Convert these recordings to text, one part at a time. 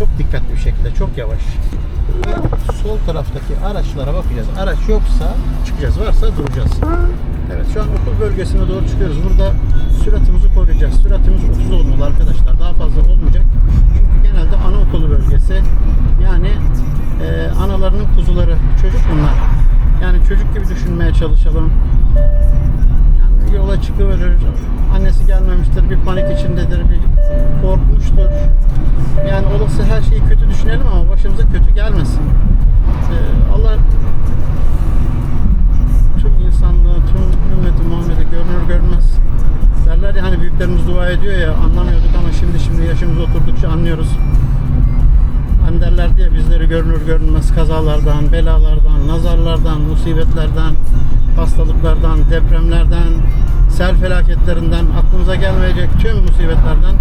Çok dikkatli bir şekilde, çok yavaş. Sol taraftaki araçlara bakacağız. Araç yoksa çıkacağız, varsa duracağız. Evet, şu an okul bölgesine doğru çıkıyoruz. Burada süratimizi koruyacağız. Süratimiz 30 olmalı arkadaşlar. Daha fazla olmayacak. Çünkü genelde anaokulu bölgesi. Yani e, analarının kuzuları. Çocuk bunlar. Yani çocuk gibi düşünmeye çalışalım. Yani yola çıkıverir. Annesi gelmemiştir, bir panik içindedir, bir büyüklerimiz dua ediyor ya anlamıyorduk ama şimdi şimdi yaşımız oturdukça anlıyoruz. Hani derler diye bizleri görünür görünmez kazalardan, belalardan, nazarlardan, musibetlerden, hastalıklardan, depremlerden, sel felaketlerinden, aklımıza gelmeyecek tüm musibetlerden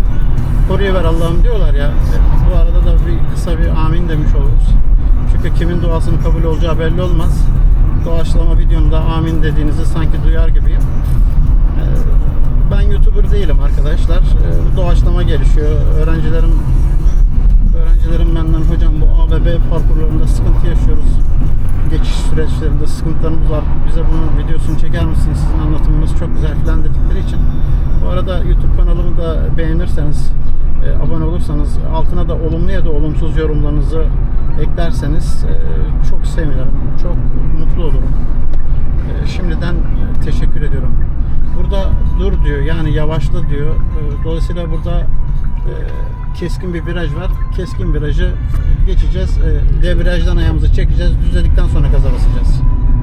koruyuver Allah'ım diyorlar ya. Bu arada da bir kısa bir amin demiş oluruz. Çünkü kimin duasının kabul olacağı belli olmaz. Doğaçlama videomda amin dediğinizi sanki duyar gibiyim. Ee, değilim arkadaşlar. Ee, Doğaçlama gelişiyor. Öğrencilerim Öğrencilerim benden hocam bu A ve B parkurlarında sıkıntı yaşıyoruz. Geçiş süreçlerinde sıkıntılarımız var. Bize bunun videosunu çeker misiniz? Sizin anlatımınız çok güzel falan dedikleri için. Bu arada YouTube kanalımı da beğenirseniz, e, abone olursanız, altına da olumlu ya da olumsuz yorumlarınızı eklerseniz e, çok sevinirim. Çok mutlu olurum. E, Şimdiden e, teşekkür ediyorum. Burada dur diyor yani yavaşla diyor. E, Dolayısıyla burada e, keskin bir viraj var. Keskin virajı geçeceğiz. E, Debriyajdan ayağımızı çekeceğiz. Düzledikten sonra gaza basacağız.